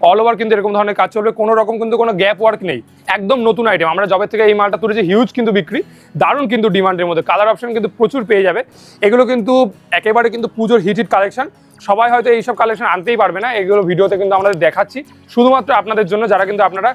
All over কিন্তু এরকম ধরনের কাজ চলবে, কোনো রকম কিন্তু কোনো গ্যাপ ওয়ার্ক নেই। একদম নতুন আইটেম আমরা জবে থেকে এই মালটা তুলেছি হিউজ কিন্তু বিক্রি, দারুণ কিন্তু ডিমান্ডের মধ্যে। কালার অপশন কিন্তু প্রচুর পেয়ে যাবে। এগুলো কিন্তু একেবারে কিন্তু পুজোর হিট হিট কালেকশন সবাই হয়তো এইসব কালেকশন আনতেই পারবে না। এগুলো ভিডিওতে কিন্তু আমাদের দেখাচ্ছি। শুধুমাত্র আপনাদের জন্য যারা কিন্তু আপনারা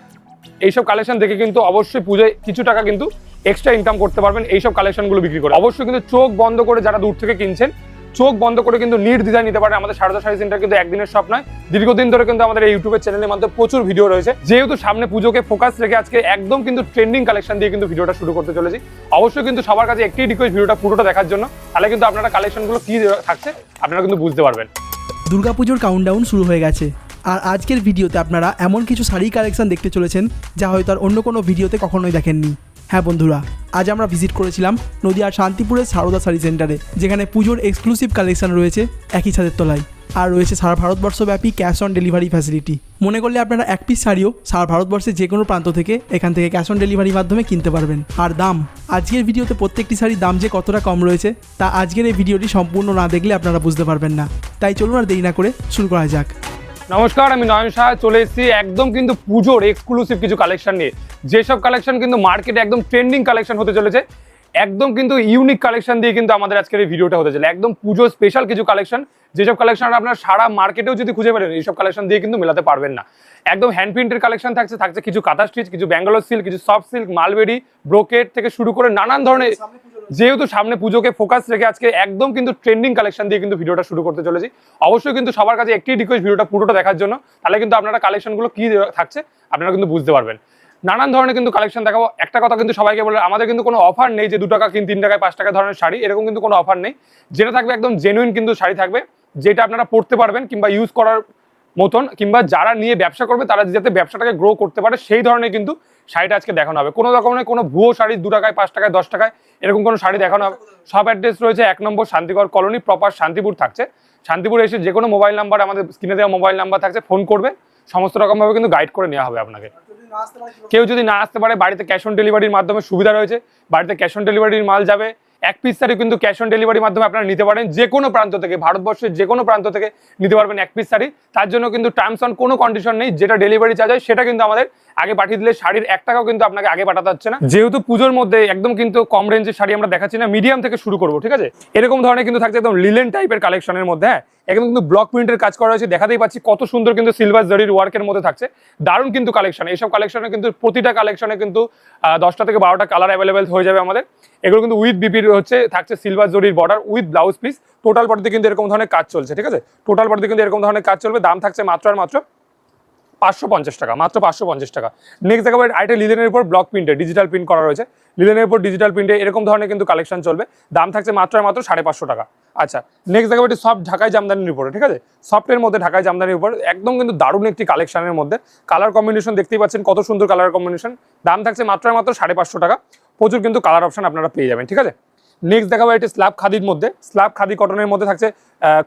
এইসব কালেকশন দেখে কিন্তু অবশ্যই পুজোয় কিছু টাকা কিন্তু এক্সট্রা ইনকাম করতে পারবেন। এইসব কালেকশনগুলো বিক্রি করে। অবশ্যই কিন্তু চোখ বন্ধ করে যারা দূর থেকে কিনছেন চোখ বন্ধ করে কিন্তু নির্দ্বিধায় নিতে পারে। আমাদের সারদা শাড়ি সেন্টার কিন্তু একদিনের শপ নয়। দীর্ঘদিন ধরে কিন্তু আমাদের এই ইউটিউবের চ্যানেলের মধ্যে প্রচুর ভিডিও রয়েছে। যেহেতু সামনে পুজোকে ফোকাস রেখে আজকে একদম কিন্তু ট্রেন্ডিং কালেকশন দিয়ে কিন্তু ভিডিওটা শুরু করতে চলেছি। অবশ্যই কিন্তু সবার কাছে একটি রিকোয়েস্ট ভিডিওটা পুরোটা দেখার জন্য। তাহলে কিন্তু আপনারা কালেকশনগুলো কি থাকছে, আপনারা কিন্তু বুঝতে পারবেন। দুর্গাপুজোর কাউন্টডাউন শুরু হয়ে গেছে। আর আজকের ভিডিওতে আপনারা এমন কিছু শাড়ি কালেকশন দেখতে চলেছেন, যা হয়তো আর অন্য কোনো ভিডিওতে কখনোই দেখেননি। হ্যাঁ বন্ধুরা, আজ আমরা ভিজিট করেছিলাম নদিয়ার শান্তিপুরের সারদা শাড়ি সেন্টারে যেখানে পুজোর এক্সক্লুসিভ কালেকশন রয়েছে একই ছাদের তলায়। আর রয়েছে সারা ভারতবর্ষব্যাপী ক্যাশ অন ডেলিভারি ফ্যাসিলিটি মনে করলে আপনারা এক পিস শাড়িও সারা ভারতবর্ষের যে কোনো প্রান্ত থেকে এখান থেকে ক্যাশ অন ডেলিভারির মাধ্যমে কিনতে পারবেন। আর দাম, আজকের ভিডিওতে প্রত্যেকটি শাড়ির দাম যে কতটা কম রয়েছে, তা আজকের এই ভিডিওটি সম্পূর্ণ না দেখলে আপনারা বুঝতে পারবেন না। তাই চলুন আর দেরি না করে শুরু করা যাক। নমস্কার, আমি নয়ন শাহ চলে এসেছি একদম কিন্তু পুজোর এক্সক্লুসিভ কিছু কালেকশন নিয়ে। যেসব কালেকশন কিন্তু মার্কেটে একদম ট্রেন্ডিং কালেকশন হতে চলেছে, একদম কিন্তু ইউনিক কালেকশন দিয়ে কিন্তু আমাদের আজকের এই ভিডিওটা হতে চলে একদম পুজো স্পেশাল কিছু কালেকশন যেসব কালেকশন আপনার সারা মার্কেটেও যদি খুঁজে পেলেন এইসব কালেকশন দিয়ে কিন্তু মেলাতে পারবেন না। একদম হ্যান্ড প্রিন্টের কালেকশন থাকছে থাকছে কিছু কাঁথা স্টিচ কিছু ব্যাঙ্গালোর সিল্ক কিছু সফট সিল্ক মালবেরি ব্রোকেট থেকে শুরু করে নানান ধরনের যেহেতু সামনে পুজোকে ফোকাস রেখে আজকে একদম কিন্তু ট্রেন্ডিং কালেকশন দিয়ে কিন্তু ভিডিওটা শুরু করতে চলেছি। অবশ্যই কিন্তু সবার কাছে একটি রিকোয়েস্ট ভিডিওটা পুরোটা দেখার জন্য। তাহলে কিন্তু আপনারা কালেকশনগুলো কি থাকছে, আপনারা কিন্তু বুঝতে পারবেন। নানান ধরনের কিন্তু কালেকশন দেখাবো। একটা কথা কিন্তু সবাইকে বলে, আমাদের কিন্তু কোনো অফার নেই যে দু টাকা তিন টাকায়, পাঁচ টাকা ধরনের শাড়ি। এরকম কিন্তু কোনো অফার নেই। যেটা থাকবে একদম জেনুইন কিন্তু শাড়ি থাকবে, যেটা আপনারা পড়তে পারবেন কিংবা ইউজ করার মতন কিংবা যারা নিয়ে ব্যবসা করবে, তারা যাতে ব্যবসাটাকে গ্রো করতে পারে, সেই ধরনের কিন্তু শাড়িটা আজকে দেখানো হবে। কোনো রকমের কোনো ভুয়ো শাড়ি দু টাকায়, পাঁচ টাকায়, দশ টাকায়, এরকম কোনো শাড়ি দেখানো হবে। সব অ্যাড্রেস রয়েছে, এক নম্বর শান্তিগড় কলোনি প্রপার শান্তিপুর থাকছে। শান্তিপুর এসে যে কোনো মোবাইল নাম্বার আমাদের স্ক্রিনে দেওয়া মোবাইল নাম্বার থাকছে ফোন করবে। সমস্ত রকমভাবে কিন্তু গাইড করে নেওয়া হবে আপনাকে। কেউ যদি না আসতে পারে, বাড়িতে ক্যাশ অন ডেলিভারির মাধ্যমে সুবিধা রয়েছে, বাড়িতে ক্যাশ অন ডেলিভারির মাল যাবে এক পিস শাড়ি কিন্তু ক্যাশ অন ডেলিভারির মাধ্যমে আপনারা নিতে পারেন। যে কোনো প্রান্ত থেকে, ভারতবর্ষের যে কোনো প্রান্ত থেকে নিতে পারবেন এক পিস শাড়ি। তার জন্য কিন্তু টার্মস অন কোনো কন্ডিশন নেই। যেটা ডেলিভারি চার্জ হয়, সেটা কিন্তু আমাদের আগে পাঠিয়ে দিলে শাড়ির এক টাকাও কিন্তু আপনাকে আগে পাঠাতে হচ্ছে না। যেহেতু পুজোর মধ্যে একদম কিন্তু কম রেঞ্জের শাড়ি আমরা দেখাচ্ছি না মিডিয়াম থেকে শুরু করব, ঠিক আছে? এরকম ধরনের কিন্তু থাকছে একদম লিলেন টাইপের কালেকশনের মধ্যে হ্যাঁ? একদম কিন্তু ব্লক প্রিন্টের কাজ করা হয়েছে, দেখাতেই পাচ্ছি কত সুন্দর কিন্তু সিলভার জরির ওয়ার্কের মধ্যে থাকছে। দারুণ কিন্তু কালেকশন এইসব কালেকশনে কিন্তু প্রতিটা কালেকশনে কিন্তু দশটা থেকে বারোটা কালার অ্যাভেলেবেল হয়ে যাবে আমাদের। এগুলো কিন্তু উইথ বিপির হচ্ছে, থাকছে সিলভার জরির border with blouse piece total বডিতে কিন্তু এরকম ধরনের কাজ চলছে, ঠিক আছে? টোটাল বডিতে কিন্তু এরকম ধরনের কাজ চলবে, দাম থাকছে মাত্র আর মাত্র পাঁচশো পঞ্চাশ টাকা, মাত্র পাঁচশো পঞ্চাশ টাকা। নেক্সট দেখাবো আইটা লিলেনের উপর ব্লক প্রিন্টে ডিজিটাল প্রিন্ট করা রয়েছে। লিলেনের উপর ডিজিটাল প্রিন্টে এরকম ধরনের কিন্তু কালেকশন চলবে। দাম থাকছে মাত্র মাত্র সাড়ে পাঁচশো টাকা। আচ্ছা নেক্সট দেখাবো এটি সব ঢাকায় জামদানির উপরে, ঠিক আছে? সফটের মধ্যে ঢাকায় জামদানির উপর, একদম কিন্তু দারুণ একটি কালেকশনের মধ্যে। কালার কম্বিনেশন দেখতেই পাচ্ছেন, কত সুন্দর কালার কম্বিনেশন দাম থাকছে মাত্র মাত্র সাড়ে পাঁচশো টাকা। প্রচুর কিন্তু কালার অপশন আপনারা পেয়ে যাবেন, ঠিক আছে? নেক্সট দেখাবো এটি স্ল্যাব খাদির মধ্যে। স্ল্যাব খাদি কটনের মধ্যে থাকছে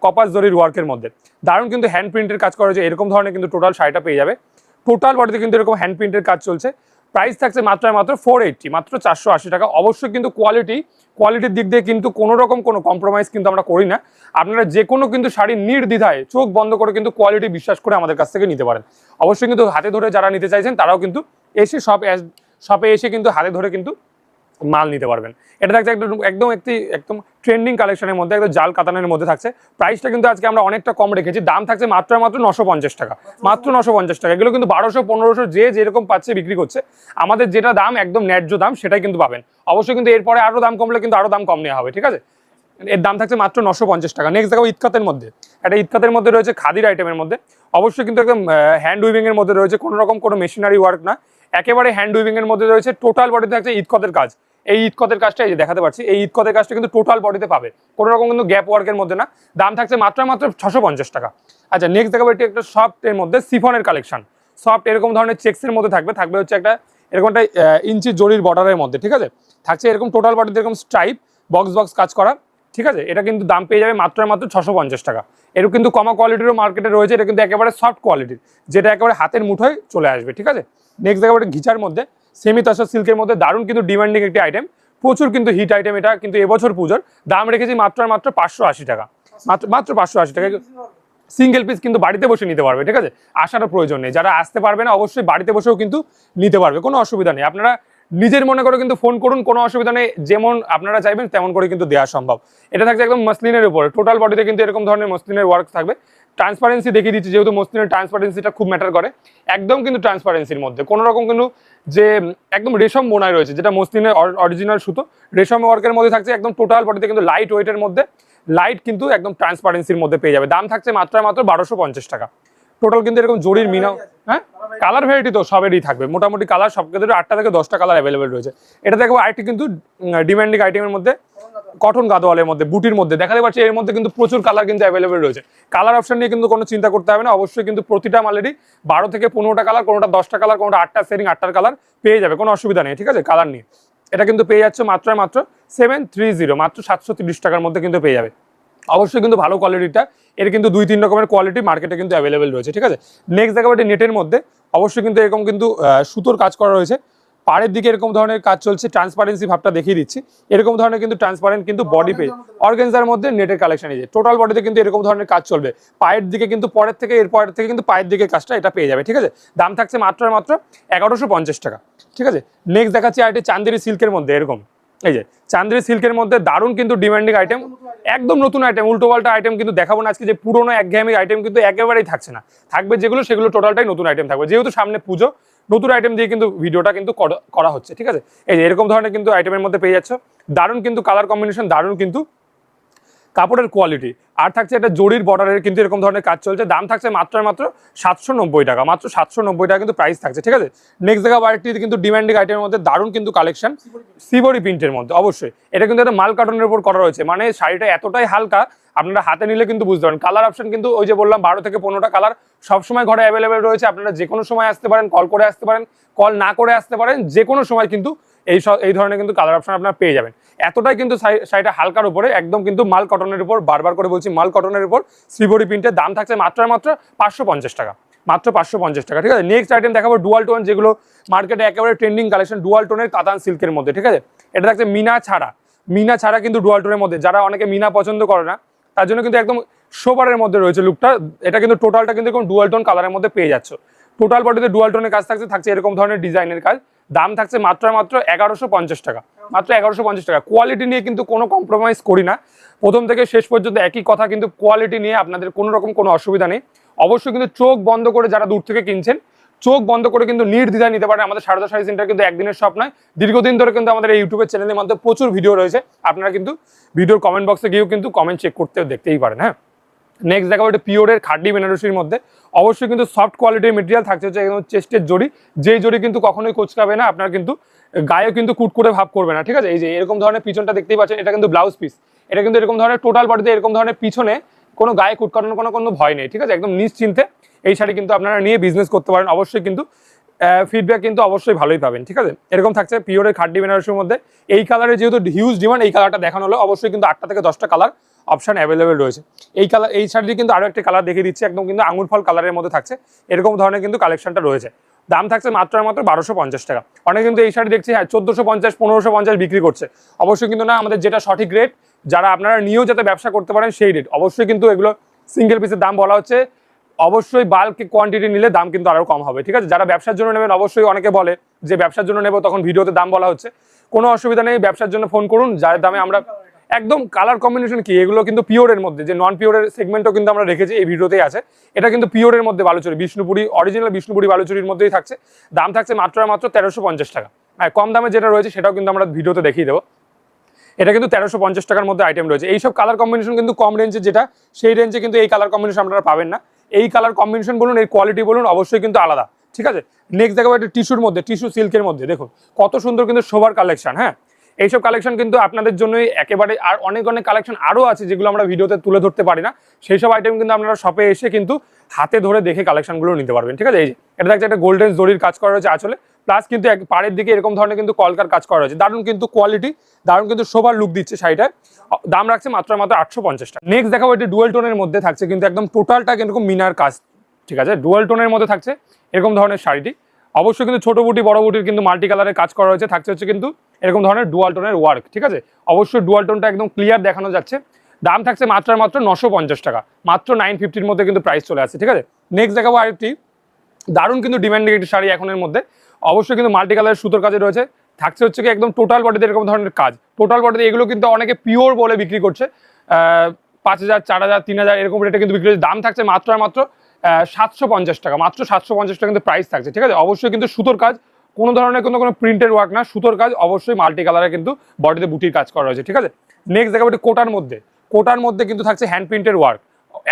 কপাস জরির ওয়ার্কের মধ্যে। দারুণ কিন্তু হ্যান্ড প্রিন্টের কাজ করা হয়েছে, এরকম ধরনের কিন্তু টোটাল শাড়িটা পেয়ে যাবে। টোটাল বডিতে কিন্তু এরকম হ্যান্ড প্রিন্টের কাজ চলছে। প্রাইস থাকছে মাত্র মাত্র ফোর এইটটি মাত্র চারশো আশি টাকা। অবশ্যই কিন্তু কোয়ালিটি কোয়ালিটির দিক দিয়ে কিন্তু কোনো রকম কোনো কম্প্রোমাইজ কিন্তু আমরা করি না। আপনারা যে কোনো কিন্তু শাড়ি নির্দ্বিধায় চোখ বন্ধ করে কিন্তু কোয়ালিটি বিশ্বাস করে আমাদের কাছ থেকে নিতে পারেন। অবশ্যই কিন্তু হাতে ধরে যারা নিতে চাইছেন, তারাও কিন্তু এসে সব শপে এসে কিন্তু হাতে ধরে কিন্তু মাল নিতে পারবেন। এটা থাকছে একদম একদম একটি, একদম ট্রেন্ডিং কালেকশনের মধ্যে, একদম জাল কাতানের মধ্যে থাকছে। প্রাইসটা কিন্তু আজকে আমরা অনেকটা কম রেখেছি। দাম থাকছে মাত্র মাত্র নশো পঞ্চাশ টাকা। মাত্র নশো পঞ্চাশ টাকা। এগুলো কিন্তু বারোশো, পনেরোশো যে যেরকম পাচ্ছে বিক্রি করছে, আমাদের যেটা দাম, একদম ন্যায্য দাম, সেটাই কিন্তু পাবেন। অবশ্যই কিন্তু এরপরে আরও দাম কমলে কিন্তু আরও দাম কম নেওয়া হবে, ঠিক আছে? এর দাম থাকছে মাত্র নশো পঞ্চাশ টাকা। নেক্সট দেখাবো ইতকাতের মধ্যে। একটা ইতকাতের মধ্যে রয়েছে খাদির আইটেমের মধ্যে। অবশ্যই কিন্তু একদম হ্যান্ড উইভিং এর মধ্যে রয়েছে। কোনো রকম কোনো মেশিনারি ওয়ার্ক না। একেবারে হ্যান্ড উইভিং এর মধ্যে রয়েছে টোটাল বডিতে থাকছে ইতকতের কাজ। এই ইতকতের কাজটা এই যে দেখাতে পারছি, এই ইতকতের কাজটা কিন্তু টোটাল বডিতে পাবে। কোনো রকম কিন্তু গ্যাপ ওয়ার্কের মধ্যে না। দাম থাকছে মাত্র মাত্র ছশো পঞ্চাশ টাকা। আচ্ছা নেক্সট দেখাবো এটি একটা সফট এর মধ্যে সিফনের কালেকশন সফট এরকম ধরনের চেক্সের মধ্যে থাকবে থাকবে হচ্ছে একটা, এরকম একটা ইঞ্চি জরির বর্ডারের মধ্যে, ঠিক আছে? থাকছে এরকম টোটাল বডিতে এরকম স্ট্রাইপ বক্স বক্স কাজ করা। ঠিক আছে? এটা কিন্তু দাম পেয়ে যাবে মাত্র মাত্র ছশো পঞ্চাশ টাকা। এরকম কিন্তু কমা কোয়ালিটিরও মার্কেটে রয়েছে, এটা কিন্তু একেবারে সফট কোয়ালিটির যেটা একেবারে হাতের মুঠোয় চলে আসবে, ঠিক আছে? নেক্সট একেবারে ঘিচার মধ্যে সেমি তসর সিল্কের মধ্যে দারুণ কিন্তু ডিমান্ডিং একটি আইটেম প্রচুর কিন্তু হিট আইটেম এটা, কিন্তু এবছর পুজোর। দাম রেখেছি মাত্র মাত্র পাঁচশো আশি টাকা। মাত্র মাত্র পাঁচশো আশি টাকা। সিঙ্গেল পিস কিন্তু বাড়িতে বসে নিতে পারবে, ঠিক আছে? আসারও প্রয়োজন নেই। যারা আসতে পারবে না, অবশ্যই বাড়িতে বসেও কিন্তু নিতে পারবে, কোনো অসুবিধা নেই। আপনারা নিজের মনে করে কিন্তু ফোন করুন, কোনো অসুবিধা নেই। যেমন আপনারা চাইবেন, তেমন করে কিন্তু দেওয়া সম্ভব। এটা থাকছে একদম মসলিনের উপরে। টোটাল বডিতে কিন্তু এরকম ধরনের মসলিনের ওয়ার্ক থাকবে। ট্রান্সপারেন্সি দেখিয়ে দিচ্ছি, যেহেতু মসলিনের ট্রান্সপারেন্সিটা খুব ম্যাটার করে। একদম কিন্তু ট্রান্সপারেন্সির মধ্যে। কোনো রকম কিন্তু যে, একদম রেশম বোনায় রয়েছে, যেটা মসলিনের অরিজিনাল সুতো। রেশম ওয়ার্কের মধ্যে থাকছে একদম টোটাল বডিতে কিন্তু লাইট ওয়েটের মধ্যে। লাইট কিন্তু একদম ট্রান্সপারেন্সির মধ্যে পেয়ে যাবে। দাম থাকছে মাত্র মাত্র বারোশো টাকা। টোটাল কিন্তু এরকম জরির মিনাও হ্যাঁ? কালার ভ্যারাইটি তো সবেরই থাকবে। মোটামুটি কালার সব ক্ষেত্রে আটটা থেকে দশটা কালার অ্যাভেলেবেল রয়েছে। এটা দেখব আরেকটি কিন্তু ডিমান্ডিং আইটেমের মধ্যে কটন গাদোয়ালের মধ্যে, বুটির মধ্যে। দেখাতে পাচ্ছি এর মধ্যে কিন্তু প্রচুর কালার কিন্তু অ্যাভেলেবেল রয়েছে। কালার অপশন নিয়ে কিন্তু কোনো চিন্তা করতে হবে না। অবশ্যই কিন্তু প্রতিটা মালেরই বারো থেকে পনেরোটা কালার কোনোটা দশটা কালার কোনোটা আটটা সেরিং আটটার কালার পেয়ে যাবে। কোনো অসুবিধা নেই, ঠিক আছে? কালার নিয়ে। এটা কিন্তু পেয়ে যাচ্ছে মাত্র মাত্র সেভেন থ্রি জিরো মাত্র সাতশো তিরিশ টাকার মধ্যে কিন্তু পেয়ে যাবে। অবশ্যই কিন্তু ভালো কোয়ালিটিটা এর কিন্তু দুই, তিন রকমের কোয়ালিটি মার্কেটে কিন্তু অ্যাভেলেবেল রয়েছে, ঠিক আছে? নেক্সট দেখাবো এটা নেটের মধ্যে। অবশ্যই কিন্তু এরকম কিন্তু সুতোর কাজ করা রয়েছে। পাড়ের দিকে এরকম ধরনের কাজ চলছে ট্রান্সপারেন্সি ভাবটা দেখিয়ে দিচ্ছি। এরকম ধরনের কিন্তু ট্রান্সপারেন্ট কিন্তু বডি পেয়ে অর্গেনজার মধ্যে নেটের কালেকশন এই যে টোটাল বডিতে কিন্তু এরকম ধরনের কাজ চলবে। পায়ের দিকে কিন্তু, পরের থেকে, এর পরের থেকে কিন্তু পায়ের দিকে কাজটা এটা পেয়ে যাবে, ঠিক আছে? দাম থাকছে মাত্র মাত্র এগারোশো টাকা, ঠিক আছে? নেক্সট দেখাচ্ছি আরেকটি চান্দেরি সিল্কের মধ্যে, এরকম। এই যে, চান্দ্রি সিল্কের মধ্যে দারুণ কিন্তু ডিমান্ডিং আইটেম একদম নতুন আইটেম উল্টো পাল্টা আইটেম কিন্তু দেখাবো না। আজকে যে পুরোনো একঘেয়েমি আইটেম কিন্তু একেবারেই থাকছে না। থাকবে যেগুলো, সেগুলো টোটালটাই নতুন আইটেম থাকবে। যেহেতু সামনে পুজো, নতুন আইটেম দিয়ে কিন্তু ভিডিওটা কিন্তু কর- হচ্ছে, ঠিক আছে? এই যে, এরকম ধরনের কিন্তু আইটেমের মধ্যে পেয়ে যাচ্ছ। দারুণ কিন্তু কালার কম্বিনেশন দারুণ কিন্তু কাপড়ের কোয়ালিটি আর থাকছে একটা জরির বর্ডারের কিন্তু এরকম ধরনের কাজ চলছে। দাম থাকছে মাত্র মাত্র সাতশো নব্বই টাকা। মাত্র সাতশো নব্বই টাকা কিন্তু প্রাইস থাকছে, ঠিক আছে? নেক্সট দেখা আরেকটি কিন্তু ডিমান্ডিং আইটেমের মধ্যে দারুণ কিন্তু কালেকশন সিবরি প্রিন্টের মধ্যে, অবশ্যই। এটা কিন্তু একটা মাল কাটনের উপর করা রয়েছে। মানে শাড়িটা এতটাই হালকা, আপনারা হাতে নিলে কিন্তু বুঝতে পারেন কালার অপশন কিন্তু ওই যে বললাম, বারো থেকে পনেরোটা কালার সবসময় ঘরে অ্যাভেলেবেল রয়েছে। আপনারা যে কোনো সময় আসতে পারেন কল করে আসতে পারেন। কল না করে আসতে পারেন যে কোনো সময় কিন্তু এই এই ধরনের কিন্তু কালার অপশন আপনারা পেয়ে যাবেন। এতটাই কিন্তু শাড়ি- শাড়িটা হালকার উপরে, একদম কিন্তু মাল কটনের উপর, বারবার করে বলছি মাল কটনের উপর শ্রীবরি প্রিন্টের দাম থাকছে মাত্র মাত্র পাঁচশো পঞ্চাশ টাকা। মাত্র পাঁচশো পঞ্চাশ টাকা, ঠিক আছে? নেক্সট আইটেম দেখাবো ডুয়াল টোন যেগুলো মার্কেটে একেবারে ট্রেন্ডিং কালেকশন ডুয়াল টোনের কাতান সিল্কের মধ্যে, ঠিক আছে? এটা থাকছে মিনা ছাড়া। মিনা ছাড়া কিন্তু ডুয়াল টোনের মধ্যে, যারা অনেকে মিনা পছন্দ করে না, তার জন্য কিন্তু একদম সোবারের মধ্যে রয়েছে লুকটা এটা কিন্তু টোটালটা কিন্তু এরকম ডুয়াল টোন কালারের মধ্যে পেয়ে যাচ্ছ। টোটাল বডিতে ডুয়াল টোনের কাজ থাকছে থাকছে এরকম ধরনের ডিজাইনের কাজ। দাম থাকছে মাত্র মাত্র এগারোশো পঞ্চাশ টাকা। মাত্র এগারোশো পঞ্চাশ টাকা। কোয়ালিটি নিয়ে কিন্তু কোনো কম্প্রোমাইজ করি না। প্রথম থেকে শেষ পর্যন্ত একই কথা, কিন্তু কোয়ালিটি নিয়ে আপনাদের কোনো রকম কোনো অসুবিধা নেই। অবশ্যই কিন্তু চোখ বন্ধ করে যারা দূর থেকে কিনছেন, চোখ বন্ধ করে কিন্তু নির্দ্বিধায় নিতে পারেন। আমাদের সারদা শাড়ি সেন্টার কিন্তু একদিনের শপ নয়। দীর্ঘদিন ধরে কিন্তু আমাদের এই ইউটিউবের চ্যানেলের মধ্যে প্রচুর ভিডিও রয়েছে। আপনারা কিন্তু ভিডিওর কমেন্ট বক্সে গিয়েও কিন্তু কমেন্ট চেক করতে দেখতেই পারেন হ্যাঁ? নেক্সট দেখাবো এটা পিওরের খাড্ডি বেনারসির মধ্যে। অবশ্যই কিন্তু সফট কোয়ালিটির মেটেরিয়াল থাকছে হচ্ছে একদম চেস্টের জড়ি। যেই জড়ি কিন্তু কখনোই কোচকাবে না, আপনার কিন্তু গায়েও কিন্তু কুটকুটে ভাব করবে না, ঠিক আছে? এই যে এরকম ধরনের পিছনটা দেখতেই পাচ্ছেন, এটা কিন্তু ব্লাউজ পিস এটা কিন্তু এরকম ধরনের টোটাল বডিতে এরকম ধরনের পিছনে কোনো গায়ে কুটকানোর কোনো কোনো ভয় নেই, ঠিক আছে? একদম নিশ্চিন্তে এই শাড়ি কিন্তু আপনারা নিয়ে বিজনেস করতে পারেন। অবশ্যই কিন্তু ফিডব্যাক কিন্তু অবশ্যই ভালোই পাবেন, ঠিক আছে? এরকম থাকছে পিওরের খাড্ডি বেনারসির মধ্যে। এই কালারের যেহেতু হিউজ ডিমান্ড এই কালারটা দেখানো হলো। অবশ্যই কিন্তু আটটা থেকে দশটা কালার অপশন অ্যাভেলেবেল রয়েছে। এই কালার এই শাড়িটি কিন্তু আরও একটা কালার দেখিয়ে দিচ্ছে, একদম কিন্তু আঙুর ফল কালারের মধ্যে থাকছে। এরকম ধরনের কিন্তু কালেকশনটা রয়েছে। দাম থাকছে মাত্র মাত্র বারোশো পঞ্চাশ টাকা। অনেক কিন্তু এই শাড়ি দেখছি হ্যাঁ চোদ্দোশো পঞ্চাশ, পনেরোশো পঞ্চাশ বিক্রি করছে। অবশ্যই কিন্তু না, আমাদের যেটা সঠিক রেট যারা আপনারা নিয়েও যাতে ব্যবসা করতে পারেন সেই রেট অবশ্যই কিন্তু এগুলো সিঙ্গেল পিসের দাম বলা হচ্ছে। অবশ্যই বাল্ক কোয়ান্টিটি নিলে দাম কিন্তু আরও কম হবে, ঠিক আছে? যারা ব্যবসার জন্য নেবেন, অবশ্যই অনেকে বলে যে ব্যবসার জন্য নেব, তখন ভিডিওতে দাম বলা হচ্ছে। কোনো অসুবিধা নেই, ব্যবসার জন্য ফোন করুন, যার দামে আমরা একদম কালার কম্বিনেশন কি? এগুলো কিন্তু পিওরের মধ্যে, যে নন পিওরের সেগমেন্টও কিন্তু আমরা রেখেছি এই ভিডিওতেই আছে। এটা কিন্তু পিওরের মধ্যে বালুচুরি, বিষ্ণুপুরি অরিজিনাল বিষ্ণুপুরি বালুচুরির মধ্যেই থাকছে। দাম থাকছে মাত্র মাত্র তেরোশো টাকা। হ্যাঁ কম দামে যেটা রয়েছে সেটাও কিন্তু আমরা ভিডিওতে দেখিয়ে দেবো। এটা কিন্তু তেরোশো পঞ্চাশ টাকার মধ্যে আইটেম রয়েছে। এইসব কালার কম্বিনেশন কিন্তু কম রেঞ্জে যেটা, সেই রেঞ্জে কিন্তু এই কালার কম্বিনেশন আপনারা পাবেন না। এই কালার কম্বিনেশন বলুন, এই কোয়ালিটি বলুন, অবশ্যই কিন্তু আলাদা। ঠিক আছে? নেক্সট দেখাবো একটা টিস্যুর মধ্যে টিস্যু সিল্কের মধ্যে। দেখুন, কত সুন্দর কিন্তু শোভার কালেকশন হ্যাঁ? এইসব কালেকশন কিন্তু আপনাদের জন্যই একেবারে আর অনেক অনেক কালেকশন আরও আছে যেগুলো আমরা ভিডিওতে তুলে ধরতে পারি না। সেই সব আইটেম কিন্তু আপনারা শপে এসে কিন্তু হাতে ধরে দেখে কালেকশনগুলো নিতে পারবেন, ঠিক আছে? এই যে, এটা দেখছে একটা গোল্ডেন জরির কাজ করা রয়েছে আসলে প্লাস কিন্তু এক পাড়ের দিকে এরকম ধরনের কিন্তু কলকার কাজ করা রয়েছে দারুণ কিন্তু কোয়ালিটি দারুণ কিন্তু শোভার লুক দিচ্ছে শাড়িটার। দাম রাখছে মাত্র মাত্র আটশো পঞ্চাশ টাকা। নেক্সট দেখাবো, এটি ডুয়েল টোনের মধ্যে থাকছে, কিন্তু একদম টোটালটা কিন্তু মিনার কাজ, ঠিক আছে? ডুয়েল টোনের মধ্যে থাকছে, এরকম ধরনের শাড়িটি। অবশ্যই কিন্তু ছোট বুটি, বড় বুটির কিন্তু মাল্টি কালারের কাজ করা রয়েছে থাকছে হচ্ছে কিন্তু এরকম ধরনের ডুয়াল টোনের ওয়ার্ক ঠিক আছে? অবশ্যই ডুয়াল টোনটা একদম ক্লিয়ার দেখানো যাচ্ছে। দাম থাকছে মাত্র আর মাত্র নশো পঞ্চাশ টাকা। মাত্র নাইন ফিফটির মধ্যে কিন্তু প্রাইস চলে আসছে, ঠিক আছে? নেক্সট দেখাবো আরেকটি। দারুণ কিন্তু ডিমান্ডিং একটি শাড়ি এখনের মধ্যে। অবশ্যই কিন্তু মাল্টি কালারের সুতোর কাজে রয়েছে। থাকছে হচ্ছে কি একদম টোটাল বডিতে এরকম ধরনের কাজ। টোটাল বডিতে এগুলো কিন্তু অনেকে পিওর বলে বিক্রি করছে। পাঁচ হাজার, চার হাজার, তিন হাজার এরকম রেটে কিন্তু বিক্রি হচ্ছে। দাম থাকছে মাত্রার মাত্র সাতশো পঞ্চাশ টাকা। মাত্র সাতশো পঞ্চাশ টাকা কিন্তু প্রাইস থাকছে, ঠিক আছে? অবশ্যই কিন্তু সুতোর কাজ, কোনো ধরনের কোনো কোনো প্রিন্টের ওয়ার্ক না, সুতোর কাজ অবশ্যই মাল্টি কালারে কিন্তু বডিতে বুটির কাজ করা রয়েছে ঠিক আছে? নেক্সট দেখাবো একটি কোটার মধ্যে। কোটার মধ্যে কিন্তু থাকছে হ্যান্ড প্রিন্টের ওয়ার্ক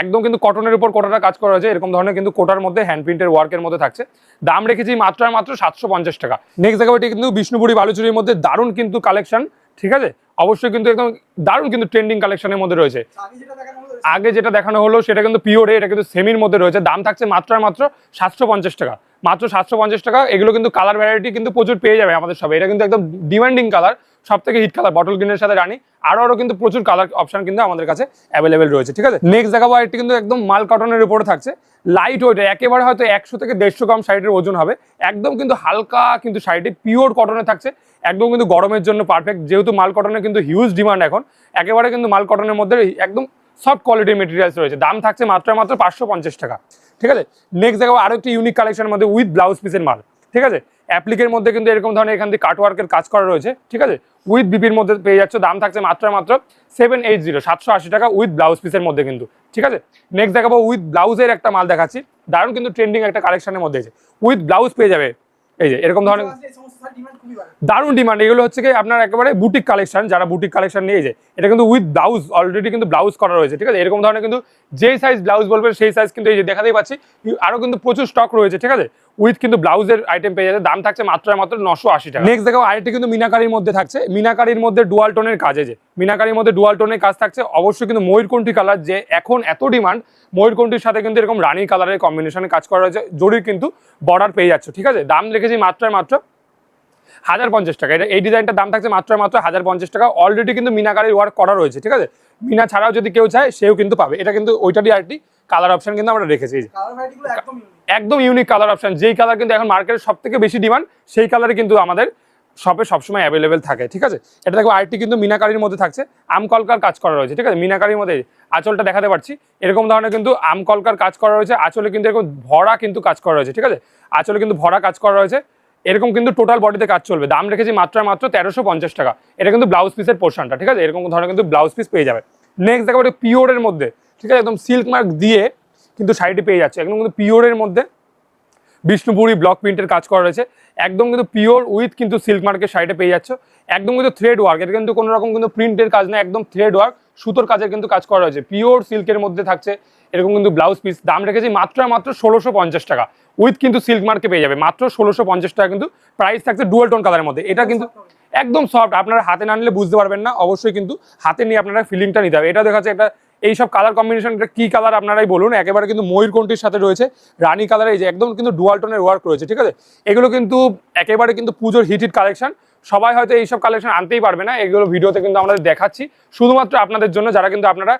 একদম কিন্তু কটনের উপর কোটাটা কাজ করা হয়েছে, এরকম ধরনের কিন্তু কোটার মধ্যে হ্যান্ড প্রিন্টের ওয়ার্কের মধ্যে থাকছে। দাম রেখেছি মাত্র মাত্র সাতশো পঞ্চাশ টাকা। নেক্সট দেখাবো এটি কিন্তু বিষ্ণুপুরি বালুচুরির মধ্যে দারুণ কিন্তু কালেকশন ঠিক আছে? অবশ্যই কিন্তু একদম দারুণ কিন্তু ট্রেন্ডিং কালেকশনের মধ্যে রয়েছে। আগে যেটা দেখানো হলো, সেটা কিন্তু পিওরে এটা কিন্তু সেমির মধ্যে রয়েছে। দাম থাকছে মাত্র মাত্র সাতশো পঞ্চাশ টাকা। মাত্র সাতশো পঞ্চাশ টাকা, এগুলো কিন্তু কালার ভ্যারাইটি কিন্তু প্রচুর পেয়ে যাবে আমাদের সবাই এটা কিন্তু একদম ডিমান্ডিং কালার সব থেকে হিট কালার বটল গ্রিনের সাথে রানি। আরও আরও কিন্তু প্রচুর কালার অপশন কিন্তু আমাদের কাছে অ্যাভেলেবেল রয়েছে, ঠিক আছে? নেক্সট দেখাবো আরেকটি কিন্তু একদম মাল কটনের উপরে থাকছে। লাইট ওয়েটে একেবারে হয়তো একশো থেকে দেড়শো গ্রাম শাড়িটির ওজন হবে। একদম কিন্তু হালকা কিন্তু শাড়িটি পিওর কটনে থাকছে। একদম কিন্তু গরমের জন্য পারফেক্ট যেহেতু মাল কটনের কিন্তু হিউজ ডিমান্ড এখন, একেবারে কিন্তু মাল কটনের মধ্যে একদম সফট কোয়ালিটির মেটেরিয়ালস রয়েছে। দাম থাকছে মাত্র মাত্র পাঁচশো পঞ্চাশ টাকা। ঠিক আছে? নেক্সট দেখাবো আরও একটি ইউনিক কালেকশনের মধ্যে উইথ ব্লাউজ পিসের মাল। ঠিক আছে? অ্যাপ্লিকের মধ্যে কিন্তু এরকম ধরনের এখান থেকে কাটওয়ার্কের কাজ করা রয়েছে। ঠিক আছে? উইথ বিপির মধ্যে পেয়ে যাচ্ছে, দাম থাকছে মাত্র মাত্র সেভেন এইট জিরো সাতশো আশি টাকা উইথ ব্লাউজ পিসের মধ্যে কিন্তু। ঠিক আছে? নেক্সট দেখাবো উইথ ব্লাউজের একটা মাল দেখাচ্ছি। দারুণ কিন্তু ট্রেন্ডিং একটা কালেকশনের মধ্যে আছে। উইথ ব্লাউজ পেয়ে যাবে। এই যে এরকম ধরনের দারুণ ডিমান্ড এগুলো হচ্ছে কি আপনার একেবারে বুটিক কালেকশন যারা বুটিক কালেকশন নিয়ে যায় এটা কিন্তু উইথ ব্লাউজ অলরেডি কিন্তু ব্লাউজ করা রয়েছে ঠিক আছে? এরকম ধরনের কিন্তু যে সাইজ ব্লাউজ বলবেন সেই সাইজ কিন্তু এই যে দেখাতেই পাচ্ছি। আরও কিন্তু প্রচুর স্টক রয়েছে ঠিক আছে? উইথ কিন্তু ব্লাউজের আইটেম পেয়ে যাচ্ছে। দাম থাকছে মাত্র মাত্র নশো আশি টাকা। নেক্সট দেখো আরেকটি কিন্তু মিনাকারির মধ্যে থাকছে। মিনাকারির মধ্যে ডুয়াল টোনের কাজে যে মিনাকারির মধ্যে ডুয়াল টোনের কাজ থাকছে। অবশ্যই কিন্তু ময়ূরকণ্ঠী কালার যে এখন এত ডিমান্ড ময়ূরকণ্ঠীর সাথে কিন্তু এরকম রানী কালারের কম্বিনেশনে কাজ করা হয়েছে। জরির কিন্তু বর্ডার পেয়ে যাচ্ছে ঠিক আছে? দাম রেখেছি মাত্র আর মাত্র হাজার পঞ্চাশ টাকা। এটা এই ডিজাইনটার দাম থাকছে মাত্র মাত্র হাজার পঞ্চাশ টাকা। অলরেডি কিন্তু মিনাকারির ওয়ার্ক করা রয়েছে ঠিক আছে? মিনা ছাড়াও যদি কেউ চায় সেও কিন্তু পাবে। এটা কিন্তু ওইটারই আরেকটি কালার অপশন কিন্তু আমরা রেখেছি এই যে। একদম ইউনিক কালার অপশন যেই কালার কিন্তু এখন মার্কেটে সব থেকে বেশি ডিমান্ড সেই কালারে কিন্তু আমাদের শপে সবসময় অ্যাভেলেবেল থাকে, ঠিক আছে? এটা দেখো, আরেকটি কিন্তু মিনাকারির মধ্যে থাকছে। আমকলকার কাজ করা রয়েছে, ঠিক আছে? মিনাকারির মধ্যে আঁচলটা দেখাতে পারছি। এরকম ধরনের কিন্তু আমকলকার কাজ করা রয়েছে, আঁচলে কিন্তু এরকম ভরা কিন্তু কাজ করা রয়েছে, ঠিক আছে? আঁচলে কিন্তু ভরা কাজ করা রয়েছে। এরকম কিন্তু টোটাল বডিতে কাজ চলবে। দাম রেখেছি মাত্র মাত্র তেরোশো পঞ্চাশ টাকা। এটা কিন্তু ব্লাউজ পিসের পোর্শনটা ঠিক আছে? এরকম ধরনের কিন্তু ব্লাউজ পিস পেয়ে যাবে। নেক্সট দেখো, এটা পিওরের মধ্যে, ঠিক আছে? একদম সিল্ক মার্ক দিয়ে কিন্তু শাড়িটি পেয়ে যাচ্ছে। একদম কিন্তু পিওরের মধ্যে বিষ্ণুপুরি ব্লক প্রিন্টের কাজ করা রয়েছে। একদম কিন্তু পিওর উইথ কিন্তু সিল্ক মার্কের শাড়িটা পেয়ে যাচ্ছে। একদম কিন্তু থ্রেড ওয়ার্ক এটা কিন্তু কোনো রকম কিন্তু প্রিন্টের কাজ না, একদম থ্রেড ওয়ার্ক সুতোর কাজের কিন্তু কাজ করা রয়েছে। পিওর সিল্কের মধ্যে থাকছে, এরকম কিন্তু ব্লাউজ পিস দাম রেখেছি মাত্র মাত্র ষোলোশো পঞ্চাশ টাকা। উইথ কিন্তু সিল্ক মার্কে পেয়ে যাবে। মাত্র ষোলোশো পঞ্চাশ টাকা কিন্তু প্রাইস থাকছে ডুয়াল টোন কালারের মধ্যে। এটা কিন্তু একদম সফট আপনারা হাতে না নিলে বুঝতে পারবেন না। অবশ্যই কিন্তু হাতে নিয়ে আপনারা ফিলিংটা নিতে হবে। এটা দেখা যাচ্ছে একটা এই সব কালার কম্বিনেশন কি কালার আপনারাই বলুন, একেবারে কিন্তু ময়ূরকণ্ঠীর সাথে রয়েছে, রানী কালার এই যে একদম কিন্তু ডুয়াল টোনের ওয়ার্ক রয়েছে, ঠিক আছে? এগুলো কিন্তু একেবারে কিন্তু পুজোর হিট হিট কালেকশন সবাই হয়তো এইসব কালেকশন আনতেই পারবে না, এগুলো ভিডিওতে কিন্তু আমাদের দেখাচ্ছি, শুধুমাত্র আপনাদের জন্য যারা কিন্তু আপনারা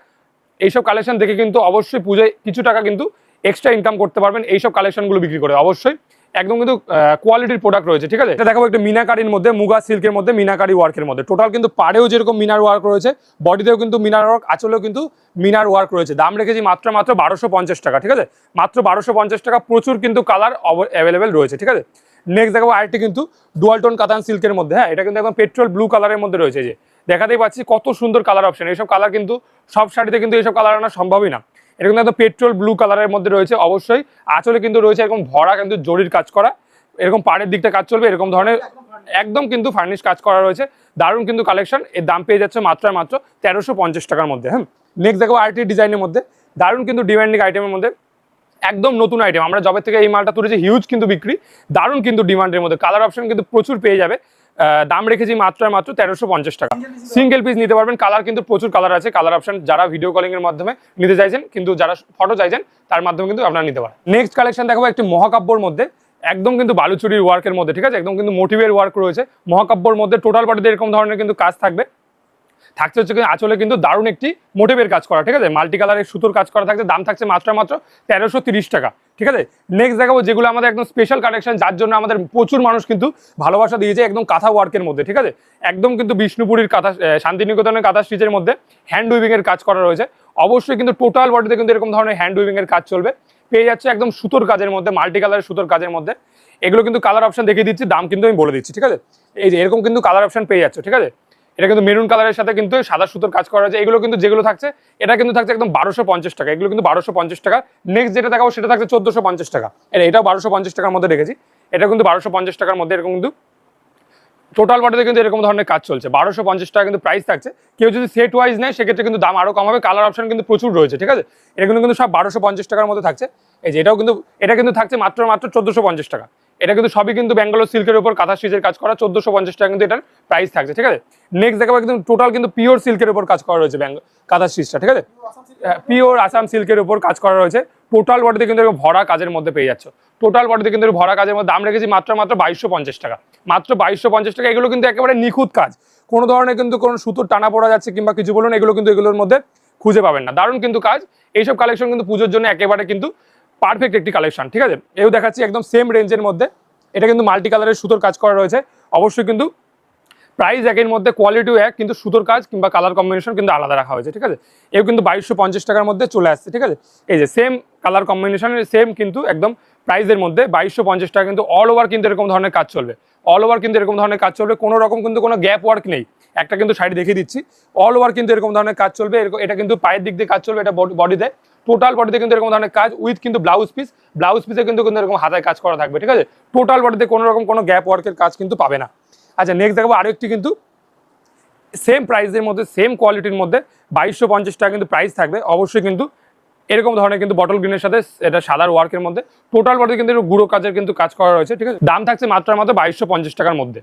এইসব কালেকশন দেখে কিন্তু অবশ্যই পুজোয় কিছু টাকা কিন্তু এক্সট্রা ইনকাম করতে পারবেন, এইসব কালেকশনগুলো বিক্রি করে, অবশ্যই। একদম কিন্তু কোয়ালিটির প্রোডাক্ট রয়েছে, ঠিক আছে? এটা দেখাবো একটা মিনাকারির মধ্যে, মুগা সিল্কের মধ্যে, মিনাকারি ওয়ার্কের মধ্যে। টোটাল কিন্তু পাড়েও যেরকম মিনার ওয়ার্ক রয়েছে বডিতেও কিন্তু মিনার ওয়ার্ক আঁচলেও কিন্তু মিনার ওয়ার্ক রয়েছে। দাম রেখেছি মাত্র মাত্র বারোশো টাকা, ঠিক আছে? মাত্র বারোশো টাকা, প্রচুর কিন্তু কালার অ্যাভেলেবেল রয়েছে, ঠিক আছে? নেক্সট দেখাবো আরেকটি কিন্তু ডুয়াল টোন কাতান সিল্কের মধ্যে হ্যাঁ? এটা কিন্তু একদম পেট্রোল ব্লু কালারের মধ্যে রয়েছে যে। দেখাতেই পাচ্ছি কত সুন্দর কালার অপশন এইসব কালার কিন্তু সব শাড়িতে কিন্তু এইসব কালার আনা সম্ভবই না। এটা কিন্তু পেট্রোল ব্লু কালারের মধ্যে রয়েছে, অবশ্যই। আঁচলে কিন্তু রয়েছে এরকম ভরা, কিন্তু জরির কাজ করা। এরকম পাড়ের দিকটা কাজ চলবে, এরকম ধরনের একদম কিন্তু ফার্নিশ কাজ করা রয়েছে। দারুণ কিন্তু কালেকশন এর দাম পেয়ে যাচ্ছে মাত্র মাত্র তেরোশো পঞ্চাশ টাকার মধ্যে হ্যাঁ নেক্সট দেখো আরটি ডিজাইনের মধ্যে। দারুণ কিন্তু ডিমান্ডিং আইটেমের মধ্যে। একদম নতুন আইটেম আমরা জবের থেকে এই মালটা তুলেছি হিউজ কিন্তু বিক্রি। দারুণ কিন্তু ডিমান্ডের মধ্যে। কালার অপশন কিন্তু প্রচুর পেয়ে যাবে। দাম রেখেছি মাত্র মাত্র তেরোশো পঞ্চাশ টাকা। সিঙ্গেল পিস নিতে পারবেন কালার কিন্তু প্রচুর কালার আছে কালার অপশন যারা ভিডিও কলিং এর মাধ্যমে নিতে চাইছেন, কিন্তু যারা ফটো চাইছেন, তার মাধ্যমে কিন্তু আপনারা নিতে পারেন। নেক্সট কালেকশন দেখাবো একটি মহাকাব্যর মধ্যে, একদম কিন্তু বালুচুরির ওয়ার্কের মধ্যে, ঠিক আছে? একদম কিন্তু মোটিভের ওয়ার্ক রয়েছে। মহাকাব্যর মধ্যে টোটাল বডিতে এরকম ধরনের কিন্তু কাজ থাকবে। থাকছে হচ্ছে কিন্তু আঁচলে কিন্তু দারুণ একটি মোটিভের কাজ করা, ঠিক আছে? মাল্টি কালারের সুতোর কাজ করা থাকছে, দাম থাকছে মাত্র মাত্র তেরোশো টাকা, ঠিক আছে? নেক্সট দেখাবো যেগুলো আমাদের একদম স্পেশাল কালেকশন যার জন্য আমাদের প্রচুর মানুষ কিন্তু ভালোবাসা দিয়েছে একদম কাঁথা ওয়ার্কের মধ্যে, ঠিক আছে? একদম কিন্তু বিষ্ণুপুরীর কাঁথা শান্তিনিকেতনের কাঁথা স্টিচের মধ্যে হ্যান্ড উইভিং এর কাজ করা রয়েছে। অবশ্যই কিন্তু টোটাল বডিতে কিন্তু এরকম ধরনের হ্যান্ড উইভিং এর কাজ চলবে। পেয়ে যাচ্ছে একদম সুতোর কাজের মধ্যে মাল্টি কালারের সুতোর কাজের মধ্যে। এগুলো কিন্তু কালার অপশন দেখিয়ে দিচ্ছি, দাম কিন্তু আমি বলে দিচ্ছি, ঠিক আছে? এই যে এরকম কিন্তু কালার অপশন পেয়ে যাচ্ছে, ঠিক আছে? এটা কিন্তু মেরুন কালারের সাথে কিন্তু সাদা সুতোর কাজ করা হয়েছে এগুলো কিন্তু যেগুলো থাকছে, এটা কিন্তু থাকছে একদম বারোশো পঞ্চাশ টাকা। এগুলো কিন্তু বারোশো পঞ্চাশ টাকা। নেক্সট যেটা দেখাবো সেটা থাকছে চোদ্দোশো পঞ্চাশ টাকা। এটা এটাও বারোশো পঞ্চাশ টাকার মধ্যে রেখেছি। এটা কিন্তু বারোশো পঞ্চাশ টাকার মধ্যে এরকম কিন্তু টোটাল বডিতে কিন্তু এরকম ধরনের কাজ চলছে। বারোশো পঞ্চাশ টাকা কিন্তু প্রাইস থাকছে। কেউ যদি সেট ওয়াইজ নেয়, সেক্ষেত্রে কিন্তু দাম আরও কম হবে কালার অপশন কিন্তু প্রচুর রয়েছে, ঠিক আছে? কিন্তু কিন্তু সব বারোশো পঞ্চাশ টাকার মধ্যে থাকছে। এই যে এটাও কিন্তু, এটা কিন্তু থাকছে মাত্র মাত্র চোদ্দোশো পঞ্চাশ টাকা। এটা কিন্তু সবই কিন্তু ব্যাঙ্গালোর সিল্কের উপর কাঁথা স্টিচের কাজ করা, চোদ্দোশো পঞ্চাশ টাকা কিন্তু এটার প্রাইস থাকছে, ঠিক আছে? নেক্সট দেখাবো কিন্তু টোটাল কিন্তু পিওর সিল্কের উপর কাজ করা রয়েছে ব্যাঙ্গ কাঁথা স্টিচটা, ঠিক আছে? পিওর আসাম সিল্কের উপর কাজ করা রয়েছে। টোটাল বডিতে কিন্তু ভরা কাজের মধ্যে পেয়ে যাচ্ছে। টোটাল বডিতে কিন্তু ভরা কাজের মধ্যে দাম রেখেছি মাত্র মাত্র বাইশশো পঞ্চাশ টাকা। মাত্র বাইশশো পঞ্চাশ টাকা, এগুলো কিন্তু একেবারে নিখুঁত কাজ। কোনো ধরনের কিন্তু কোনো সুতোর টানা পড়া যাচ্ছে কিংবা কিছু বলুন, এগুলো কিন্তু এগুলোর মধ্যে খুঁজে পাবেন না। দারুণ কিন্তু কাজ। এইসব কালেকশন কিন্তু পুজোর জন্য একেবারে কিন্তু পারফেক্ট একটি কালেকশন ঠিক আছে? এও দেখাচ্ছি একদম সেম রেঞ্জের মধ্যে। এটা কিন্তু মাল্টি কালারের সুতোর কাজ করা রয়েছে। অবশ্যই কিন্তু প্রাইস একের মধ্যে কোয়ালিটিও এক, কিন্তু সুতোর কাজ কিংবা কালার কম্বিনেশন কিন্তু আলাদা রাখা হয়েছে, ঠিক আছে? এও কিন্তু বাইশশো পঞ্চাশ টাকার মধ্যে চলে আসছে, ঠিক আছে? এই যে সেম কালার কম্বিনেশনের সেম কিন্তু একদম প্রাইসের মধ্যে, বাইশশো পঞ্চাশ টাকা কিন্তু অল ওভার কিন্তু এরকম ধরনের কাজ চলবে। অল ওভার কিন্তু এরকম ধরনের কাজ চলবে, কোনো রকম কিন্তু কোনো গ্যাপ ওয়ার্ক নেই। একটা কিন্তু সাইড দেখিয়ে দিচ্ছি। অল ওভার কিন্তু এরকম ধরনের কাজ চলবে, এরকম- এটা কিন্তু পায়ের দিক দিয়ে কাজ চলবে, এটা বডিতে টোটাল বডিতে কিন্তু এরকম ধরনের কাজ উইথ কিন্তু ব্লাউজ পিস ব্লাউজ পিসে কিন্তু কিন্তু এরকম হাতায় কাজ করা থাকবে, ঠিক আছে? টোটাল বডিতে কোনো রকম কোনো গ্যাপ ওয়ার্কের কাজ কিন্তু পাবে না। আচ্ছা নেক্সট দেখব আরেকটি কিন্তু সেম প্রাইসের মধ্যে সেম কোয়ালিটির মধ্যে বাইশশো পঞ্চাশ টাকা কিন্তু প্রাইস থাকবে। অবশ্যই কিন্তু এরকম ধরনের কিন্তু বটল গ্রিনের সাথে এটা সাদার ওয়ার্কের মধ্যে। টোটাল বডিতে কিন্তু একটু গুঁড়ো কাজের কিন্তু কাজ করা রয়েছে, ঠিক আছে? দাম থাকছে মাত্র মাত্র বাইশশো পঞ্চাশ টাকার মধ্যে।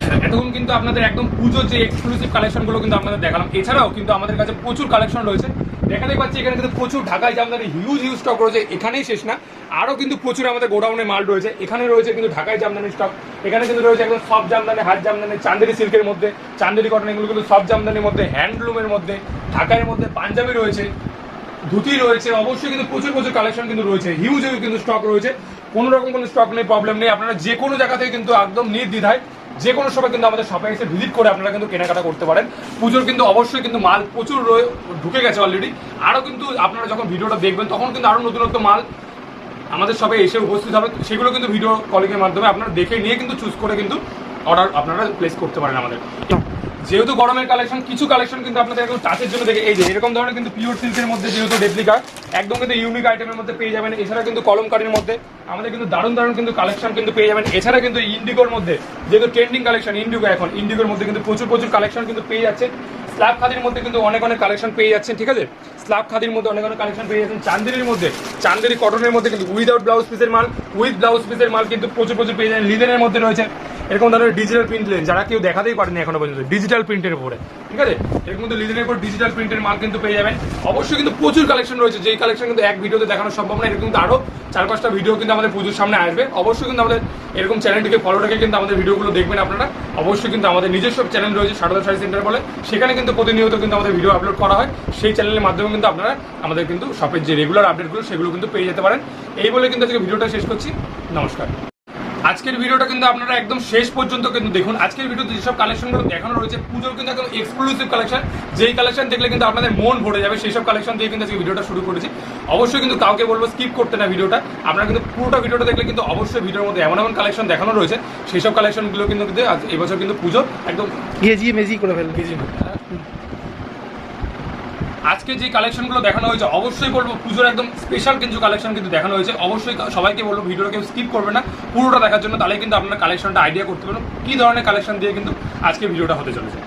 এতক্ষণ কিন্তু আপনাদের একদম পুজোর যে এক্সক্লুসিভ কালেকশনগুলো কিন্তু আপনাদের দেখালাম। এছাড়াও কিন্তু আমাদের কাছে প্রচুর কালেকশন রয়েছে। দেখাতেই পাচ্ছি এখানে কিন্তু প্রচুর ঢাকায় জামদানি হিউজ হিউজ স্টক রয়েছে, এখানেই শেষ না। আরও কিন্তু প্রচুর আমাদের গোডাউনে মাল রয়েছে। এখানে রয়েছে কিন্তু ঢাকায় জামদানি স্টক এখানে কিন্তু রয়েছে একদম সব জামদানি হাত জামদানি, চান্দেরি সিল্কের মধ্যে, চান্দেরি কটন এগুলো কিন্তু সব জামদানির মধ্যে হ্যান্ডলুমের মধ্যে ঢাকার মধ্যে পাঞ্জাবি রয়েছে, ধুতি রয়েছে, অবশ্যই কিন্তু প্রচুর প্রচুর কালেকশন কিন্তু রয়েছে। হিউজ হিউজ কিন্তু স্টক রয়েছে। কোনো রকম কোনো স্টক নেই প্রবলেম নেই। আপনারা যে কোনো জায়গা থেকে কিন্তু একদম নির্দ্বিধায় যে কোনো সময় কিন্তু আমাদের শপে এসে ভিজিট করে আপনারা কিন্তু কেনাকাটা করতে পারেন। পুজোর কিন্তু অবশ্যই কিন্তু মাল প্রচুর ঢুকে গেছে অলরেডি আরও কিন্তু আপনারা যখন ভিডিওটা দেখবেন, তখন কিন্তু আরও নতুনত্ব নতুন মাল আমাদের সবে এসে উপস্থিত হবে। সেগুলো কিন্তু ভিডিও কলিংয়ের মাধ্যমে আপনারা দেখে নিয়ে কিন্তু চুজ করে কিন্তু অর্ডার আপনারা প্লেস করতে পারেন আমাদের। যেহেতু গরমের কালেকশন কিছু কালেকশন কিন্তু আপনাদের একদম টাচের জন্য দেখে এই যে, এরকম ধরনের কিন্তু পিওর সিল্কের মধ্যে যেহেতু ডেপ্লিকা একদম কিন্তু ইউনিক আইটেমের মধ্যে পেয়ে যাবেন। এছাড়া কিন্তু কলমকারির মধ্যে আমাদের কিন্তু দারুণ দারুণ কিন্তু কালেকশন কিন্তু পেয়ে যাবেন। এছাড়া কিন্তু ইন্ডিগোর মধ্যে, যেহেতু ট্রেন্ডিং কালেকশন ইন্ডিগো এখন ইন্ডিগোর মধ্যে কিন্তু প্রচুর প্রচুর কালেকশন কিন্তু পেয়ে যাচ্ছে। স্ল্যাব খাদির মধ্যে কিন্তু অনেক অনেক কালেকশন পেয়ে যাচ্ছেন, ঠিক আছে? স্ল্যাব খাদির মধ্যে অনেক অনেক কালেকশন পেয়ে যাচ্ছেন। চান্দেরির মধ্যে, চান্দেরি কটনের মধ্যে কিন্তু উইদাউট ব্লাউজ পিসের মাল উইথ ব্লাউজ পিসের মাল কিন্তু প্রচুর প্রচুর পেয়ে যাবেন লিলেনের মধ্যে রয়েছে এরকম ধরনের ডিজিটাল প্রিন্ট লেন, যারা কেউ দেখাতেই পারেনি এখনও পর্যন্ত ডিজিটাল প্রিন্টের উপরে, ঠিক আছে? এরকম কিন্তু লিলেনের উপর ডিজিটাল প্রিন্টের মাল কিন্তু পেয়ে যাবেন। অবশ্যই কিন্তু প্রচুর কালেকশন রয়েছে, যেই কালেকশন কিন্তু এক ভিডিওতে দেখানো সম্ভব না, এরকম কিন্তু আরও চার পাঁচটা ভিডিও কিন্তু আমাদের পুজোর সামনে আসবে। অবশ্যই কিন্তু আমাদের এরকম চ্যানেলটিকে ফলো রেখে কিন্তু আমাদের ভিডিওগুলো দেখবেন আপনারা। অবশ্যই কিন্তু আমাদের নিজস্ব চ্যানেল রয়েছে, সারদা শাড়ি সেন্টার বলে। সেখানে কিন্তু প্রতিনিয়ত কিন্তু আমাদের ভিডিও আপলোড করা হয়। সেই চ্যানেলের মাধ্যমে কিন্তু আপনারা আমাদের কিন্তু শপের যে রেগুলার আপডেটগুলো সেগুলো কিন্তু পেয়ে যেতে পারেন। এই বলে কিন্তু আজকে ভিডিওটা শেষ করছি। নমস্কার। আজকের ভিডিওটা কিন্তু আপনারা একদম শেষ পর্যন্ত কিন্তু দেখুন। আজকের ভিডিওতে যেসব কালেকশনগুলো দেখানো রয়েছে পুজোর কিন্তু একদম এক্সক্লুসিভ কালেকশন যেই কালেকশন দেখলে কিন্তু আপনাদের মন ভরে যাবে সেই সব কালেকশন দিয়ে কিন্তু আজকে ভিডিওটা শুরু করেছি। অবশ্যই কিন্তু কাউকে বলব স্কিপ করতে না ভিডিওটা। আপনারা কিন্তু পুরোটা ভিডিওটা দেখলে কিন্তু অবশ্যই ভিডিওর মধ্যে এমন এমন কালেকশন দেখানো রয়েছে সেই সব কালেকশনগুলো কিন্তু এবছর কিন্তু পুজো একদম গেজিয়ে মেজি করে ফেলবে। আজকে যে কালেকশনগুলো দেখানো হয়েছে, অবশ্যই বলব, পুজোর একদম স্পেশাল কিছু কালেকশন কিন্তু দেখানো হয়েছে। অবশ্যই সবাইকে বলব, ভিডিওটা কেউ স্কিপ করবে না। পুরোটা দেখার জন্য তাহলে কিন্তু আপনার কালেকশনটা আইডিয়া করতে পারবেন। কী ধরনের কালেকশন দিয়ে কিন্তু আজকে ভিডিওটা হতে চলেছে?